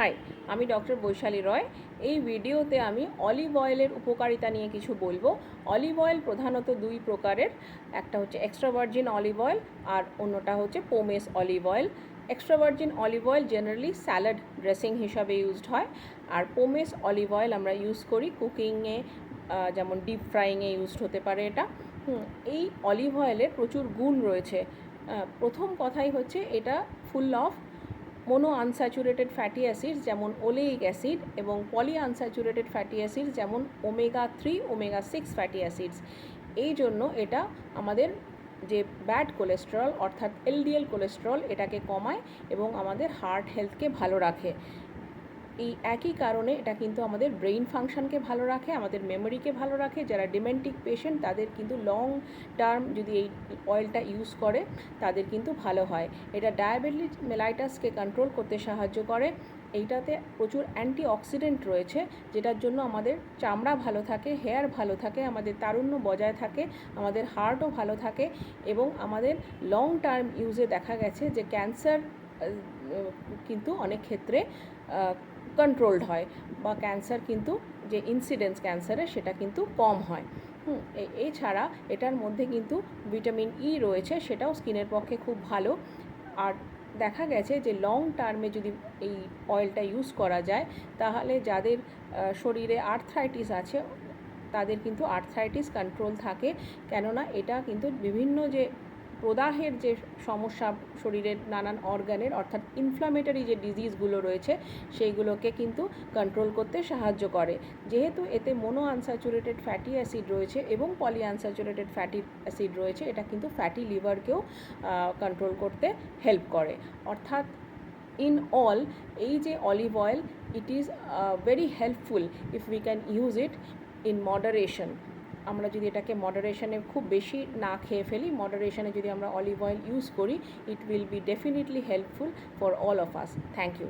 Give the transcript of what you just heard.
High, আমি doctor Vaishali রয়। এই ভিডিওতে আমি অলিভ অয়েলের উপকারিতা নিয়ে কিছু বলব। অলিভ অয়েল প্রধানত দুই প্রকারের, একটা হচ্ছে এক্সট্রা ভার্জিন অলিভ অয়েল আর অন্যটা হচ্ছে pomace olive oil. Extra virgin olive oil generally salad dressing হিসাবে ইউজড হয়। আর পোমেস অলিভ অয়েল আমরা ইউজ করি কুকিংয়ে যেমন ডিপ ফ্রাইংয়ে ইউজড হতে পারে এটা। এই অলিভ অয়েলের প্রচুর গুণ রয়েছে। প্রথম কথাই হচ্ছে এটা full of mono unsaturated fatty acid যেমন ওলেইক অ্যাসিড এবং পলি আনস্যাচুরেটেড ফ্যাটি অ্যাসিড যেমন omega three omega six fatty acids এই জন্য এটা আমাদের যে ব্যাড কোলেস্টেরল অর্থাৎ এলডিএল কোলেস্টেরল এটাকে কমায় এবং আমাদের হার্ট হেলথকে ভালো রাখে। এই একই কারণে এটা কিন্তু আমাদের ব্রেইন ফাংশনকে ভালো রাখে, আমাদের মেমোরিকে ভালো রাখে। যারা ডিমেন্টিক পেশেন্ট তাদের কিন্তু লং টার্ম যদি এই অয়েলটা ইউজ করে, তাদের কিন্তু ভালো হয়। এটা ডায়াবেটিস মেলাইটাসকে কন্ট্রোল করতে সাহায্য করে। এইটাতে প্রচুর অ্যান্টি অক্সিডেন্ট রয়েছে, যেটার জন্য আমাদের চামড়া ভালো থাকে হেয়ার ভালো থাকে, আমাদের তারুণ্য বজায় থাকে, আমাদের হার্টও ভালো থাকে এবং আমাদের লং টার্ম ইউজে দেখা গেছে যে ক্যান্সার কিন্তু অনেক ক্ষেত্রে কন্ট্রোলড হয় বা ক্যান্সার কিন্তু যে ইনসিডেন্স ক্যান্সারের সেটা কিন্তু কম হয়। এছাড়া এটার মধ্যে কিন্তু ভিটামিন ই রয়েছে, সেটাও স্কিনের পক্ষে খুব ভালো। আর দেখা গেছে যে লং টার্মে যদি এই অয়েলটা ইউজ করা যায়, তাহলে যাদের শরীরে আর্থ্রাইটিস আছে, তাদের কিন্তু আর্থ্রাইটিস কন্ট্রোল থাকে। কেননা এটা কিন্তু বিভিন্ন যে প্রদাহের যে সমস্যা শরীরের নানান অর্গানের অর্থাৎ ইনফ্লামেটরি যে ডিজিজগুলো রয়েছে, সেইগুলোকে কিন্তু কন্ট্রোল করতে সাহায্য করে। যেহেতু এতে মোনো আনস্যাচুরেটেড ফ্যাটি অ্যাসিড রয়েছে এবং পলি আনস্যাচুরেটেড ফ্যাটি অ্যাসিড রয়েছে, এটা কিন্তু ফ্যাটি লিভারকেও কন্ট্রোল করতে হেল্প করে। অর্থাৎ ইন অল এই যে olive oil it is very helpful if we can use it in moderation আমরা যদি এটাকে মডারেশনে খুব বেশি না খেয়ে ফেলি মডারেশনে যদি আমরা অলিভ অয়েল ইউজ করি it will be definitely helpful for all of us thank you